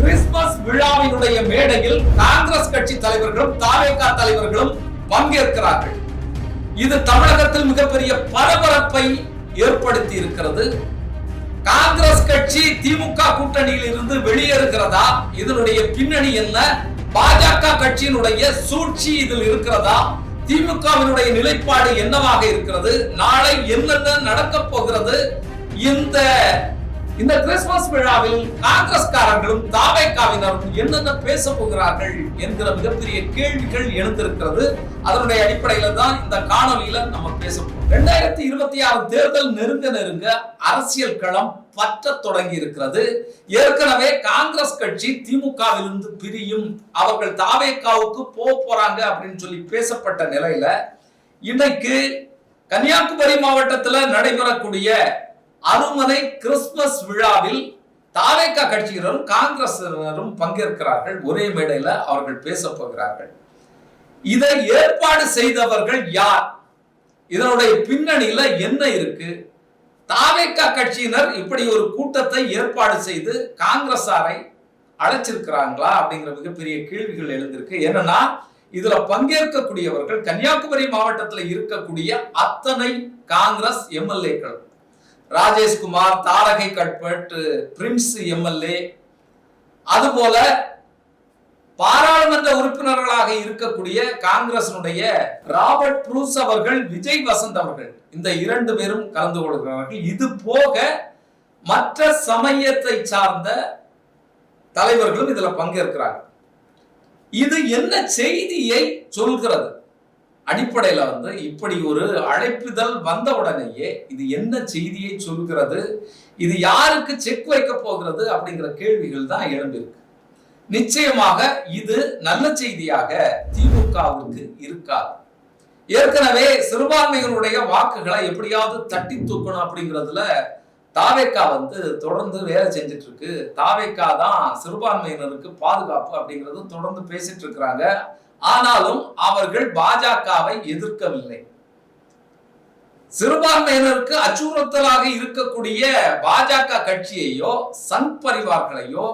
Christmas விழாவினுடைய மேடையில் காங்கிரஸ் கட்சி தலைவர்களும் தாவேகா தலைவர்களும் பங்கேற்கிறார்கள். இது தமிழகத்தில் மிகப்பெரிய பரபரப்பை ஏற்படுத்தி இருக்கிறது. காங்கிரஸ் கட்சி திமுக கூட்டணியில் இருந்து வெளியேறுகிறதா? இதனுடைய பின்னணி என்ன? பாஜக கட்சியினுடைய சூழ்ச்சி இதில் இருக்கிறதா? திமுகவினுடைய நிலைப்பாடு என்னவாக இருக்கிறது? நாளை என்னென்ன நடக்கப் போகிறது? இந்த இந்த கிறிஸ்துமஸ் விழாவில் காங்கிரஸ்காரர்களும் தாவைக்காவினரும் என்னென்ன பேச போகிறார்கள் என்கிற மிகப்பெரிய கேள்விகள் எழுந்திருக்கிறது. அதனுடைய அடிப்படையில தான் இந்த காணொலியில நம்ம பேச போறோம். ரெண்டாயிரத்தி இருபத்தி ஆறு தேர்தல் நெருங்க நெருங்க அரசியல் களம் பற்ற தொடங்கி இருக்கிறது. ஏற்கனவே காங்கிரஸ் கட்சி திமுகவிலிருந்து பிரியும் அவர்கள் தாவேக்காவுக்கு போக போறாங்க அப்படின்னு சொல்லி பேசப்பட்ட நிலையில இன்னைக்கு கன்னியாகுமரி மாவட்டத்தில் நடைபெறக்கூடிய அருமனை கிறிஸ்துமஸ் விழாவில் தாவேக்கா கட்சியினரும் காங்கிரசினரும் பங்கேற்கிறார்கள். ஒரே மேடையில் அவர்கள் பேச போகிறார்கள். இதை ஏற்பாடு செய்தவர்கள் யார்? இதனுடைய பின்னணியில என்ன இருக்கு? தாவேக்கா கட்சியினர் இப்படி ஒரு கூட்டத்தை ஏற்பாடு செய்து காங்கிரசாரை அழைச்சிருக்கிறாங்களா அப்படிங்கிற மிகப்பெரிய கேள்விகள் எழுந்திருக்கு. என்னன்னா இதுல பங்கேற்கக்கூடியவர்கள் கன்னியாகுமரி மாவட்டத்தில் இருக்கக்கூடிய அத்தனை காங்கிரஸ் எம்எல்ஏக்கள் ராஜேஷ்குமார் தாரகை கட்பட் பிரின்ஸ் எம்எல்ஏ அதுபோல பாராளுமன்ற உறுப்பினர்களாக இருக்கக்கூடிய காங்கிரசினுடைய ராபர்ட் ப்ரூஸ் அவர்கள் விஜய் வசந்த் அவர்கள் இந்த இரண்டு பேரும் கலந்து கொள்கிறார்கள். இது போக மற்ற சமயத்தை சார்ந்த தலைவர்களும் இதுல பங்கேற்கிறார்கள். இது என்ன செய்தியை சொல்கிறது? அடிப்படையில வந்து இப்படி ஒரு அழைப்புதல் வந்த உடனேயே இது என்ன செய்தியை சொல்கிறது இது யாருக்கு செக் வைக்க போகிறது அப்படிங்கிற கேள்விகள் தான் எழும்பியிருக்கு நிச்சயமாக இது நல்ல செய்தியாக திமுகவுக்கு இருக்காது. ஏற்கனவே சிறுபான்மையினுடைய வாக்குகளை எப்படியாவது தட்டி தூக்கணும் அப்படிங்கிறதுல தாவேக்கா வந்து தொடர்ந்து வேலை செஞ்சுட்டு இருக்கு தாவேக்கா தான் சிறுபான்மையினருக்கு பாதுகாப்பு அப்படிங்கிறது தொடர்ந்து பேசிட்டு இருக்கிறாங்க ஆனாலும் அவர்கள் பாஜகவை எதிர்க்கவில்லை. சிறுபான்மையினருக்கு அச்சுறுத்தலாக இருக்கக்கூடிய பாஜக கட்சியையோ சங் பரிவார்களையோ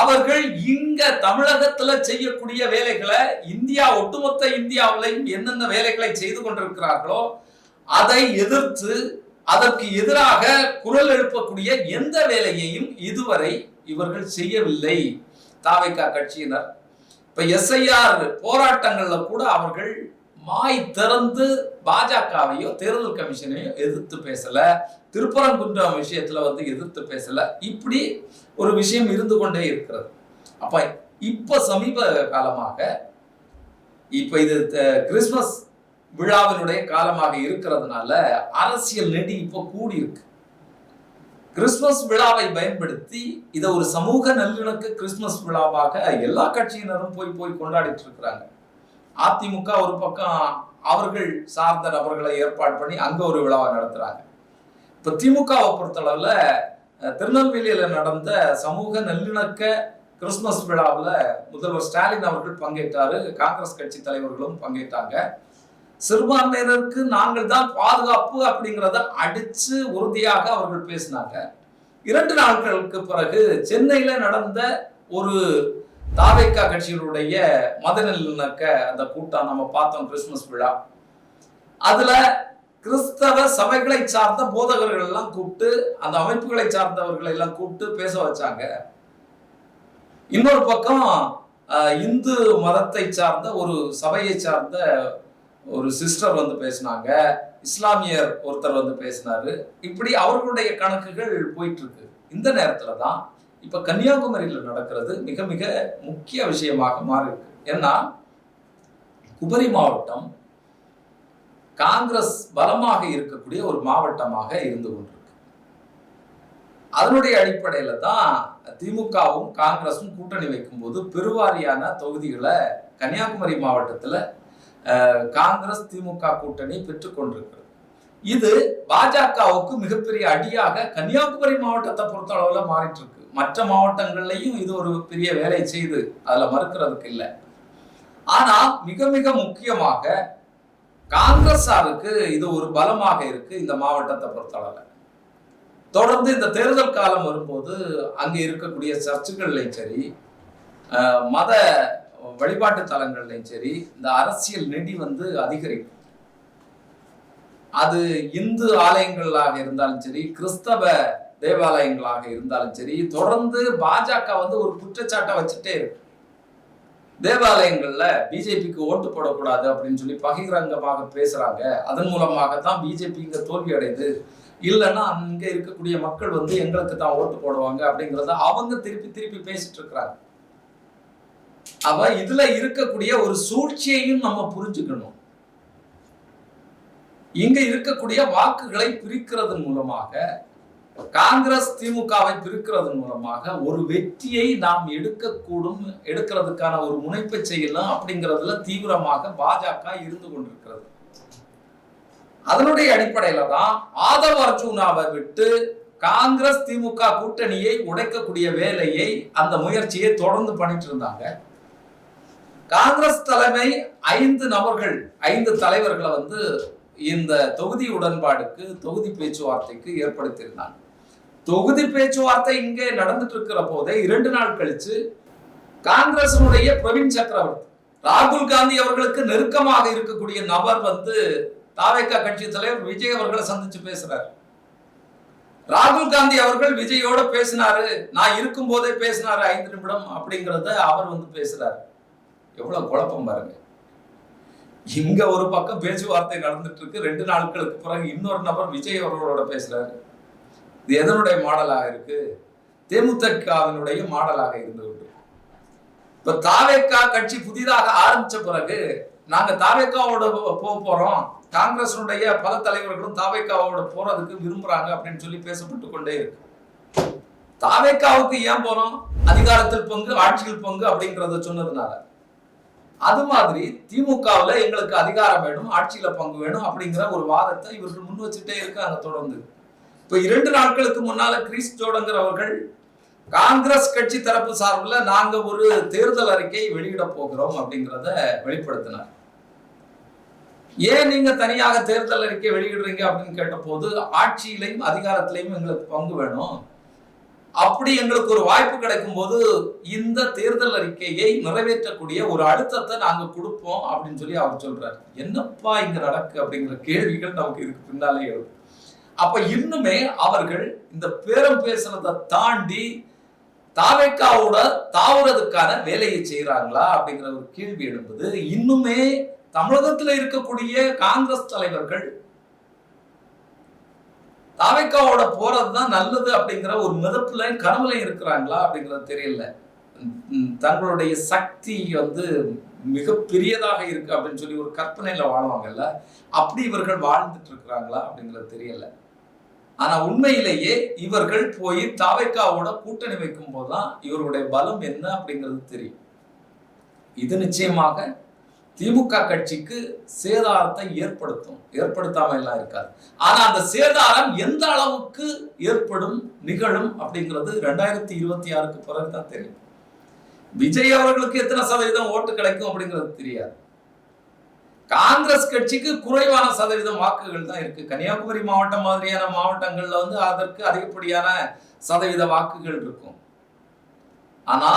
அவர்கள் இங்க தமிழகத்துல செய்யக்கூடிய வேலைகளை இந்தியா ஒட்டுமொத்த இந்தியாவிலையும் என்னென்ன வேலைகளை செய்து கொண்டிருக்கிறார்களோ அதை எதிர்த்து அதற்கு எதிராக குரல் எழுப்பக்கூடிய எந்த வேலையையும் இதுவரை இவர்கள் செய்யவில்லை. தாவைக்கா கட்சியினர். இப்ப எஸ்ஐஆர் போராட்டங்கள்ல கூட அவர்கள் மாய் திறந்து பாஜகவையோ தேர்தல் கமிஷனையோ எதிர்த்து பேசல. திருப்பரங்குன்றம் விஷயத்துல வந்து எதிர்த்து பேசல. இப்படி ஒரு விஷயம் இருந்து கொண்டே இருக்கிறது. அப்ப இப்ப சமீப காலமாக இப்ப இது கிறிஸ்மஸ் விழாவினுடைய காலமாக இருக்கிறதுனால அரசியல் நெடி இப்போ கூடி இருக்கு கிறிஸ்துமஸ் விழாவை பயன்படுத்தி இதை ஒரு சமூக நல்லிணக்க கிறிஸ்துமஸ் விழாவாக எல்லா கட்சியினரும் போய் போய் கொண்டாடிட்டு இருக்கிறாங்க. அதிமுக ஒரு பக்கம் அவர்கள் சார்ந்த நபர்களை ஏற்பாடு பண்ணி அங்க ஒரு விழாவை நடத்துறாங்க. இப்ப திமுகவை பொறுத்தளவுல திருநெல்வேலியில நடந்த சமூக நல்லிணக்க கிறிஸ்துமஸ் விழாவில் முதல்வர் ஸ்டாலின் அவர்கள் பங்கேற்றாரு காங்கிரஸ் கட்சி தலைவர்களும் பங்கேற்றாங்க. சிறுபான்மையினருக்கு நாங்கள் தான் பாதுகாப்பு அப்படிங்கிறத அடித்து உறுதியாக அவர்கள் பேசினாங்க. இரண்டு நாட்களுக்கு பிறகு சென்னையில் நடந்த ஒரு தாவேக்கா கட்சியினுடைய மதநல்லிணக்க அந்த கூட்டம் நம்ம பார்த்தோம் கிறிஸ்துமஸ் விழா. அதுல கிறிஸ்தவ சபைகளை சார்ந்த போதகர்கள் எல்லாம் கூப்பிட்டு அந்த அமைப்புகளை சார்ந்தவர்களை எல்லாம் கூப்பிட்டு பேச வச்சாங்க. இன்னொரு பக்கம் இந்து மதத்தை சார்ந்த ஒரு சபையை சார்ந்த ஒரு சிஸ்டர் வந்து பேசினாங்க இஸ்லாமியர் ஒருத்தர் வந்து பேசினாரு. இப்படி அவர்களுடைய கணக்குகள் போயிட்டு இருக்கு இந்த நேரத்துல தான் இப்ப கன்னியாகுமரியில நடக்கிறது மிக மிக முக்கிய விஷயமாக மாறி இருக்கு ஏன்னா குமரி மாவட்டம் காங்கிரஸ் பலமாக இருக்கக்கூடிய ஒரு மாவட்டமாக இருந்து கொண்டிருக்கு. அதனுடைய அடிப்படையில தான் திமுகவும் காங்கிரஸும் கூட்டணி வைக்கும்போது பெருவாரியான தொகுதிகளை கன்னியாகுமரி மாவட்டத்துல காங்கிரஸ் திமுக கூட்டணி பெற்றுக்கொண்டிருக்கிறது இது பாஜகவுக்கு மிகப்பெரிய அடியாக கன்னியாகுமரி மாவட்டத்தை பொறுத்த அளவில் மாறிட்டு இருக்கு மற்ற மாவட்டங்கள்லையும் இது ஒரு பெரிய வேலை செய்து அதில் மறுக்கிறதுக்கு இல்லை. ஆனால் மிக மிக முக்கியமாக காங்கிரஸாருக்கு இது ஒரு பலமாக இருக்கு இந்த மாவட்டத்தை பொறுத்தளவில் தொடர்ந்து இந்த தேர்தல் காலம் வரும்போது அங்கே இருக்கக்கூடிய சர்ச்சுகள்லையும் சரி மத வழிபாட்டு தலங்கள்லையும் சரி இந்த அரசியல் நிதி வந்து அதிகரிக்கும். அது இந்து ஆலயங்களாக இருந்தாலும் சரி கிறிஸ்தவ தேவாலயங்களாக இருந்தாலும் சரி தொடர்ந்து பாஜக வந்து ஒரு குற்றச்சாட்டை வச்சுட்டே இருக்கு. தேவாலயங்கள்ல பிஜேபிக்கு ஓட்டு போடக்கூடாது அப்படின்னு சொல்லி பகிரங்கமாக பேசுறாங்க. அதன் மூலமாக தான் பிஜேபி இங்க தோல்வி அடையுது. இல்லைன்னா அங்க இருக்கக்கூடிய மக்கள் வந்து எங்களுக்கு தான் ஓட்டு போடுவாங்க அப்படிங்கறத அவங்க திருப்பி திருப்பி பேசிட்டு இருக்கிறாங்க. அவ இதுல இருக்கக்கூடிய ஒரு சூழ்ச்சியையும் நம்ம புரிஞ்சுக்கணும். இங்க இருக்கக்கூடிய வாக்குகளை பிரிக்கிறது மூலமாக காங்கிரஸ் திமுகவை பிரிக்கிறது மூலமாக ஒரு வெற்றியை நாம் எடுக்கக்கூடும் எடுக்கிறதுக்கான ஒரு முனைப்பை செய்யலாம் அப்படிங்கிறதுல தீவிரமாக பாஜக இருந்து கொண்டிருக்கிறது. அதனுடைய அடிப்படையில தான் ஆதவ அர்ஜுனாவை விட்டு காங்கிரஸ் திமுக கூட்டணியை உடைக்கக்கூடிய வேலையை அந்த முயற்சியை தொடர்ந்து பண்ணிட்டு இருந்தாங்க. காங்கிரஸ் தலைமை ஐந்து நபர்கள் ஐந்து தலைவர்களை வந்து இந்த தொகுதி உடன்பாடுக்கு தொகுதி பேச்சுவார்த்தைக்கு ஏற்படுத்தியிருந்தாங்க. தொகுதி பேச்சுவார்த்தை இங்கே நடந்துட்டு இருக்கிற போதே இரண்டு நாள் கழிச்சு காங்கிரசனுடைய பிரவீன் சக்கரவர்த்தி ராகுல் காந்தி அவர்களுக்கு நெருக்கமாக இருக்கக்கூடிய நபர் வந்து தாவேக்கா கட்சி தலைவர் விஜய் அவர்களை சந்திச்சு பேசுறாரு. ராகுல் காந்தி அவர்கள் விஜயோட பேசினாரு நான் இருக்கும் போதே பேசினாரு ஐந்து நிமிடம் அப்படிங்கறத அவர் வந்து பேசுறாரு. எவ்வளவு குழப்பம் பாருங்க. இங்க ஒரு பக்கம் பேச்சுவார்த்தை நடந்துட்டு இருக்கு ரெண்டு நாட்களுக்கு பிறகு இன்னொரு நபர் விஜய் அவர்களோட பேசுறாரு. இது எதனுடைய மாடலாக இருக்கு? தேமுதிகவினுடைய மாடலாக இருந்து இப்ப தாவேக்கா கட்சி புதிதாக ஆரம்பிச்ச பிறகு நாங்க தாவேக்காவோட போக போறோம். காங்கிரஸினுடைய பல தலைவர்களும் தாவேக்காவோட போறதுக்கு விரும்புறாங்க அப்படின்னு சொல்லி பேசப்பட்டு கொண்டே இருக்கு. தாவேக்காவுக்கு ஏன் போறோம்? அதிகாரத்தில் பங்கு ஆட்சியில் பங்கு அப்படிங்கறத சொன்னதுனால. அது மாதிரி திமுகவில் எங்களுக்கு அதிகாரம் வேணும் ஆட்சியில பங்கு வேணும் அப்படிங்கிற ஒரு வாதத்தை இவர்கள் முன் வச்சுட்டே இருக்காங்க தொடர்ந்து. இப்போ இரண்டு நாட்களுக்கு முன்னால கிரீஸ் ஜோடங்கிறவர்கள் காங்கிரஸ் கட்சி தரப்பு சார்பில் நாங்க ஒரு தேர்தல் அறிக்கை வெளியிட போகிறோம் அப்படிங்கிறத வெளிப்படுத்தினார். ஏன் நீங்க தனியாக தேர்தல் அறிக்கை வெளியிடுறீங்க அப்படின்னு கேட்டபோது ஆட்சியிலையும் அதிகாரத்திலையும் எங்களுக்கு பங்கு வேணும். அப்படி எங்களுக்கு ஒரு வாய்ப்பு கிடைக்கும் போது இந்த தேர்தல் அறிக்கையை நிறைவேற்றக்கூடிய ஒரு அழுத்தத்தை நாங்க கொடுப்போம் அப்படின்னு சொல்லி அவர் சொல்றாரு. என்னப்பா இங்க நடக்கு அப்படிங்கிற கேள்விகள் நமக்கு இதுக்கு பின்னாலே எழுது அப்ப இன்னுமே அவர்கள் இந்த பேரம் பேசுனதை தாண்டி தாவேக்காவோட தாவுறதுக்கான வேலையை செய்யறாங்களா அப்படிங்கிற ஒரு கேள்வி எழும்புது. இன்னுமே தமிழகத்தில் இருக்கக்கூடிய காங்கிரஸ் தலைவர்கள் தாவைக்காவோட போறது தான் நல்லது அப்படிங்கிற ஒரு மிதப்புல கனவுல இருக்கிறாங்களா அப்படிங்கிறது தெரியல. தங்களுடைய சக்தி வந்து மிக பெரியதாக இருக்கு அப்படின்னு சொல்லி ஒரு கற்பனையில வாழ்வாங்கல்ல? அப்படி இவர்கள் வாழ்ந்துட்டு இருக்கிறாங்களா அப்படிங்கிறது தெரியல. ஆனா உண்மையிலேயே இவர்கள் போய் தாவைக்காவோட கூட்டணி வைக்கும் போதுதான் இவருடைய பலம் என்ன அப்படிங்கிறது தெரியும். இது நிச்சயமாக திமுக கட்சிக்கு சேதாரத்தை ஏற்படுத்தும். ஏற்படுத்தாம எல்லாம் இருக்காது. ஆனா அந்த சேதாரம் எந்த அளவுக்கு ஏற்படும் நிகழும் அப்படிங்கிறது ரெண்டாயிரத்தி இருபத்தி ஆறுக்கு பிறகு தான் தெரியும். விஜய் அவர்களுக்கு எத்தனை சதவீதம் ஓட்டு கிடைக்கும் அப்படிங்கிறது தெரியாது. காங்கிரஸ் கட்சிக்கு குறைவான சதவீதம் வாக்குகள் தான் இருக்கு. கன்னியாகுமரி மாவட்டம் மாதிரியான மாவட்டங்கள்ல வந்து அதற்கு அதிகப்படியான சதவீத வாக்குகள் இருக்கும். ஆனா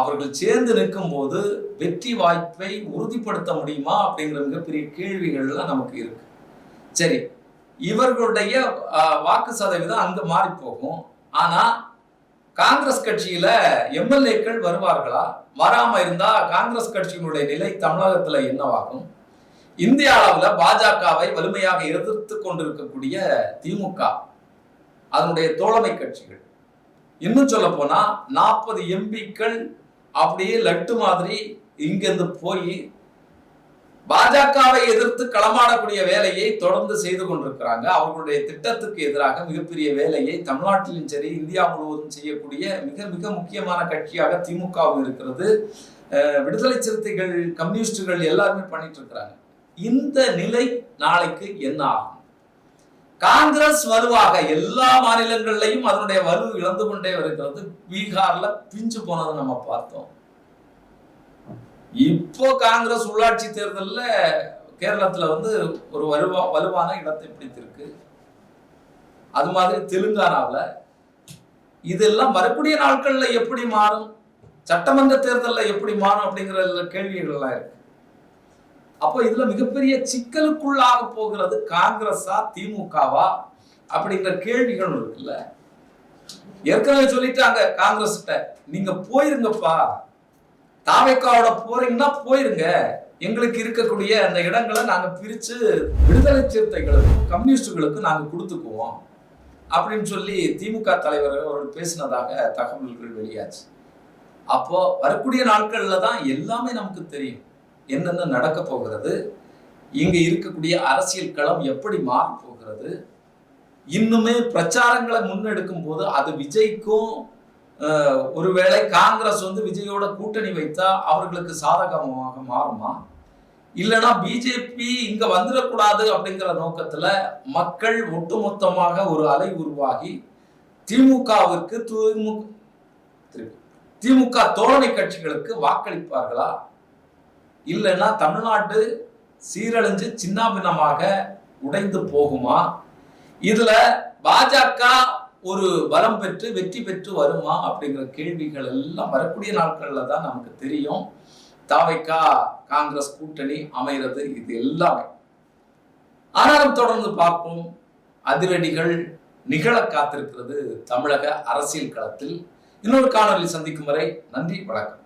அவர்கள் சேர்ந்து நிற்கும் போது வெற்றி வாய்ப்பை உறுதிப்படுத்த முடியுமா அப்படிங்கிற மிகப்பெரிய கேள்விகள்லாம் நமக்கு இருக்கு. சரி இவர்களுடைய வாக்கு சதவீதம் அங்க மாறி போகும். ஆனா காங்கிரஸ் கட்சியில எம்எல்ஏக்கள் வருவார்களா? வராம இருந்தா காங்கிரஸ் கட்சியினுடைய நிலை தமிழகத்துல என்னவாகும்? இந்திய அளவுல பாஜகவை வலிமையாக எதிர்த்து கொண்டிருக்கக்கூடிய திமுக அதனுடைய தோழமை கட்சிகள். இன்னும் சொல்ல போனா நாற்பது எம்பிக்கள் அப்படியே லட்டு மாதிரி இங்கிருந்து போய் பாஜகவை எதிர்த்து களமாடக்கூடிய வேலையை தொடர்ந்து செய்து கொண்டிருக்கிறாங்க. அவர்களுடைய திட்டத்துக்கு எதிராக மிகப்பெரிய வேலையை தமிழ்நாட்டிலும் சரி இந்தியா முழுவதும் செய்யக்கூடிய மிக மிக முக்கியமான கட்சியாக திமுகவும் இருக்கிறது. விடுதலை சிறுத்தைகள் கம்யூனிஸ்டுகள் எல்லாருமே பண்ணிட்டு இருக்கிறாங்க. இந்த நிலை நாளைக்கு என்ன ஆகும்? காங்கிரஸ் வலுவாக எல்லா மாநிலங்கள்லையும் அதனுடைய வலு இழந்து கொண்டே வருகிறது. பீகார்ல பிஞ்சு போனதை நம்ம பார்த்தோம். இப்போ காங்கிரஸ் உள்ளாட்சி தேர்தலில் கேரளத்துல வந்து ஒரு வலுவா வலுவான இடத்தை பிடித்திருக்கு. அது மாதிரி தெலுங்கானாவில் இதெல்லாம் வரக்கூடிய நாட்கள்ல எப்படி மாறும்? சட்டமன்ற தேர்தலில் எப்படி மாறும் அப்படிங்கிற கேள்விகள்லாம் இருக்கு. அப்போ இதுல மிகப்பெரிய சிக்கலுக்குள்ளாக போகிறது காங்கிரஸா திமுகவா அப்படிங்கிற கேள்விகள் இருக்குல்ல. ஏற்கனவே சொல்லிட்டாங்க காங்கிரஸ்கிட்ட நீங்க போயிருங்கப்பா. தாவேக்காவோட போறீங்கன்னா போயிருங்க. எங்களுக்கு இருக்கக்கூடிய அந்த இடங்களை நாங்க பிரிச்சு விடுதலை சிறுத்தைகளுக்கும் கம்யூனிஸ்டுகளுக்கும் நாங்க கொடுத்துக்குவோம். அப்படின்னு சொல்லி திமுக தலைவர் அவர்கள் பேசினதாக தகவல்கள் வெளியாச்சு. அப்போ வரக்கூடிய நாட்கள்ல தான் எல்லாமே நமக்கு தெரியும். என்னென்ன நடக்க போகிறது இங்கு இருக்கக்கூடிய அரசியல் களம் எப்படி மாற போகிறது இன்னுமே பிரச்சாரங்களை முன்னெடுக்கும் போது அது விஜய்க்கும் ஒருவேளை காங்கிரஸ் வந்து விஜயோட கூட்டணி வைத்தா அவர்களுக்கு சாதகமாக மாறுமா? இல்லைன்னா பிஜேபி இங்க வந்துடக்கூடாது அப்படிங்கிற நோக்கத்துல மக்கள் ஒட்டுமொத்தமாக ஒரு அலை உருவாகி திமுகவிற்கு திமுக திமுக தோழமை கட்சிகளுக்கு வாக்களிப்பார்களா? இல்லைன்னா தமிழ்நாடு சீரழிஞ்சு சின்னாபின்னமாக உடைந்து போகுமா? இதுல பாஜக ஒரு பலம் பெற்று வெற்றி பெற்று வருமா அப்படிங்கிற கேள்விகள் எல்லாம் வரக்கூடிய நாட்கள்ல தான் நமக்கு தெரியும். தாவைக்கா காங்கிரஸ் கூட்டணி அமைகிறது இது எல்லாமே. ஆனாலும் தொடர்ந்து பார்ப்போம். அதிரடிகள் நிகழ காத்திருக்கிறது தமிழக அரசியல் களத்தில். இன்னொரு காணொலி சந்திக்கும் வரை நன்றி வணக்கம்.